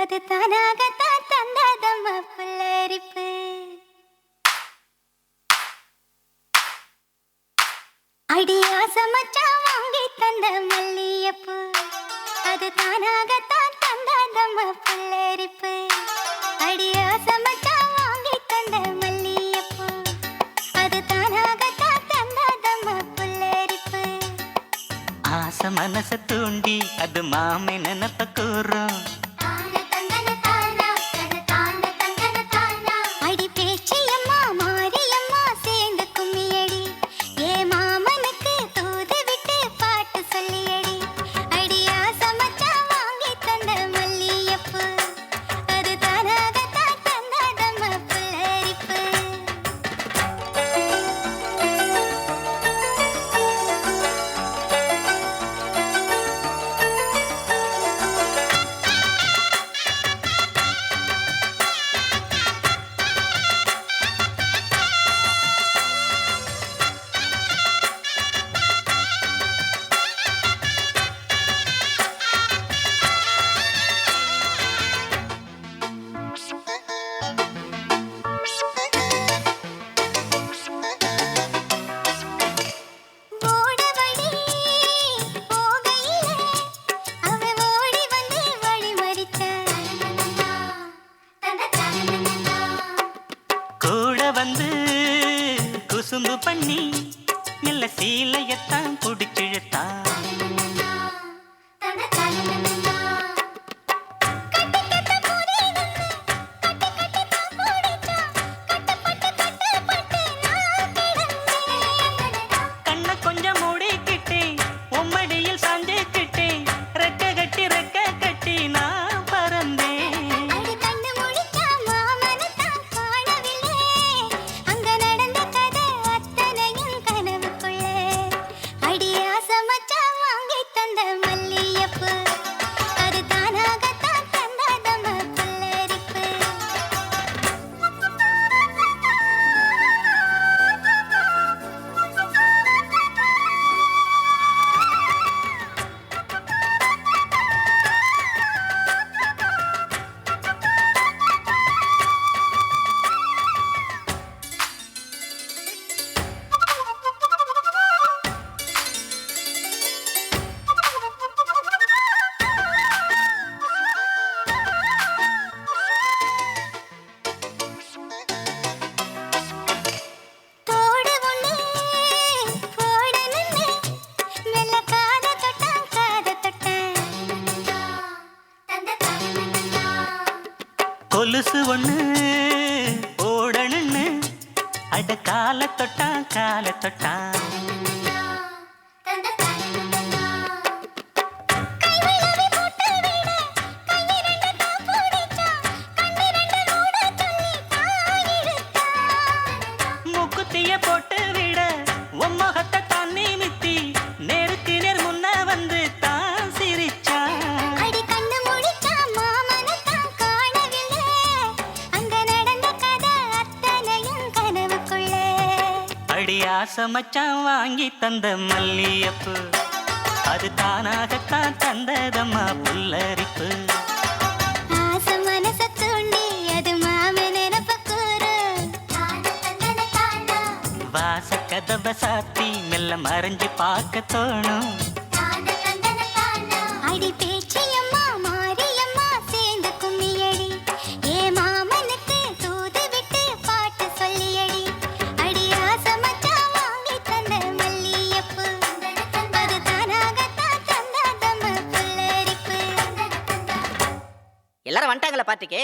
அது தானாகத்தான் தந்ததம்மா புல்லரிப்பு அடியாச மச்சான் வாங்கி தந்த மல்லியப்பு. அது தானாகத்தான் தந்ததம்மா புல்லரிப்பு அடியாச மச்சான் வாங்கி தந்த மல்லியப்பு. அது தானாகத்தான் தந்ததம்மா புல்லரிப்பு ஆச மனச தூண்டி அது மாமை நினப்ப கூறும். குசும்பு பண்ணி நல்ல சீலையத்தான் கொடு கொலுசு ஒண்ணு ஓடணுன்னு அட கால தொட்டான் கால தொட்டான். கைவிளவி போட்டு விட கையிரண்டு தான் பிடிச்சா அடி ஆசை மச்சான் வாங்கி தந்த மல்லியப்பு. அது தானாகத்தான் தந்ததம்மா புல்லரிப்பு. கதவை சாத்தி மெல்ல மறைஞ்சு பார்க்க தோணும். அடி வந்துட்டாங்களா பார்ட்டிக்கு